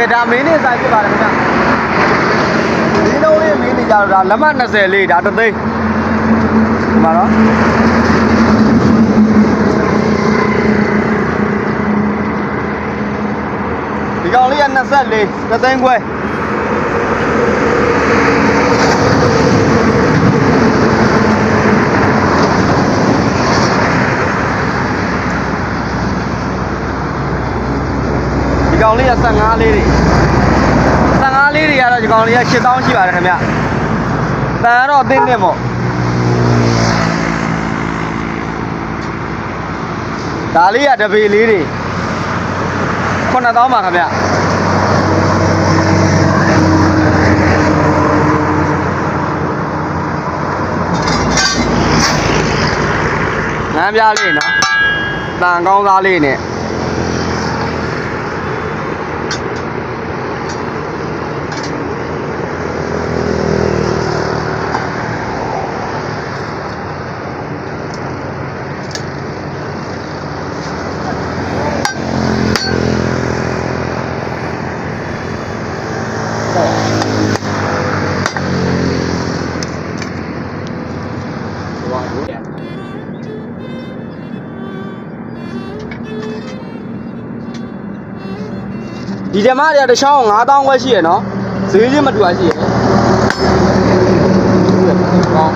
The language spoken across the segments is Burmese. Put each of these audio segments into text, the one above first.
ကဲဒါမင်းနေဆိုင်ဖြစ်ပါတယ်ခင်ဗျဒီလုံးလေးမင်းနေကြတော့ဒါလက်မ20လေးဒါတစ်သိန်းဒီမှာနော်ဒီကောင်လေးက24တစ်သိန်းခွဲ ကောင်လေးက15လေးတွေ15လေးတွေကတော့ဒီကောင်လေးက8000ရှိပါတယ်ခင်ဗျတန်ကတော့အသိနဲ့ပေါ့ဒါလေးကတပေလေးတွေ9000ပါခင်ဗျငန်းပြားလေးနော်တန်ကောင်းသားလေးနဲ့ ဒီဓမ္မတွေကတစ်ချောင်း9000ခွဲရှိရနော်ဈေးချင်းမတူပါရှိရကောင်း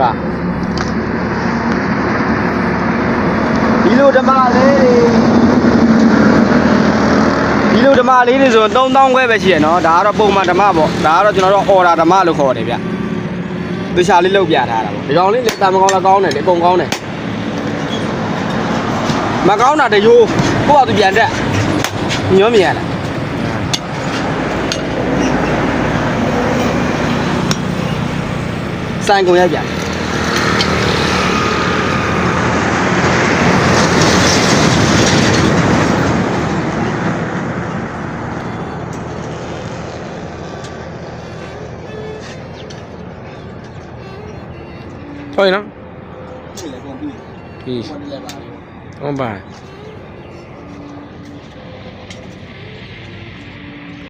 ပါဒီလိုဓမ္မလေးတွေဒီလို ဓမ္မလေးတွေဆိုရင်3000ခွဲပဲရှိရနော်ဒါကတော့ပုံမှန်ဓမ္မပေါ့ဒါကတော့ကျွန်တော်တို့အော်ဒါဓမ္မလို့ခေါ်တယ်ဗျသူရှာလေးလောက်ပြထားတာပေါ့ဒီကောင်လေးလေတာမကောင်းလားကောင်းတယ်လေအကုန်ကောင်းတယ်မကောင်းတာတရိုးကိုယ့်အတူပြန်တက်ညောမြင်ရလားစိုင်ကုန်ရပြန် ဟုတ်ရနော်ဒီလေကုန်ပြီဒီဒီလေပါဟုတ်ပါ